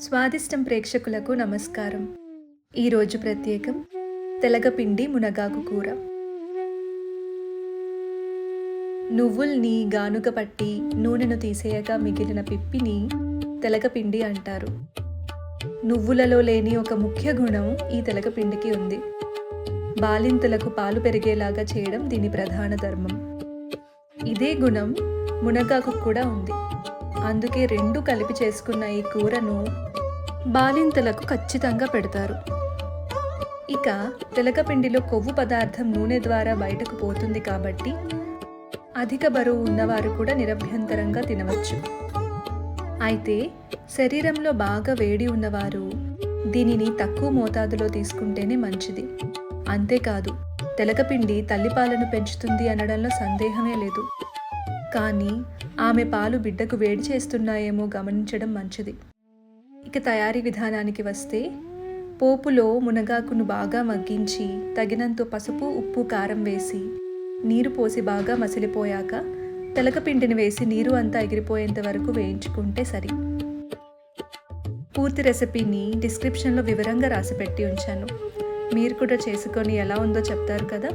స్వాదిష్టం ప్రేక్షకులకు నమస్కారం. ఈరోజు ప్రత్యేకం తెలగపిండి మునగాకు కూర. నువ్వుల్ని గానుగ పట్టి నూనెను తీసేయగా మిగిలిన పిప్పిని తెలగపిండి అంటారు. నువ్వులలో లేని ఒక ముఖ్య గుణం ఈ తెలగపిండికి ఉంది. బాలింతలకు పాలు పెరిగేలాగా చేయడం దీని ప్రధాన ధర్మం. ఇదే గుణం మునగాకు కూడా ఉంది. అందుకే రెండు కలిపి చేసుకున్న ఈ కూరను బాలింతలకు ఖచ్చితంగా పెడతారు. ఇక తెలకపిండిలో కొవ్వు పదార్థం నూనె ద్వారా బయటకు పోతుంది కాబట్టి అధిక బరువు ఉన్నవారు కూడా నిరభ్యంతరంగా తినవచ్చు. అయితే శరీరంలో బాగా వేడి ఉన్నవారు దీనిని తక్కువ మోతాదులో తీసుకుంటేనే మంచిది. అంతేకాదు తెలకపిండి తల్లిపాలను పెంచుతుంది అనడంలో సందేహమే లేదు. కానీ ఆమె పాలు బిడ్డకు వేడి చేస్తున్నాయేమో గమనించడం మంచిది. ఇక తయారీ విధానానికి వస్తే పోపులో మునగాకును బాగా మగ్గించి తగినంత పసుపు ఉప్పు కారం వేసి నీరు పోసి బాగా మసిలిపోయాక తెలకపిండిని వేసి నీరు అంతా ఎగిరిపోయేంత వరకు వేయించుకుంటే సరి. పూర్తి రెసిపీని డిస్క్రిప్షన్లో వివరంగా రాసి పెట్టి ఉంచాను. మీరు కూడా చేసుకొని ఎలా ఉందో చెప్తారు కదా?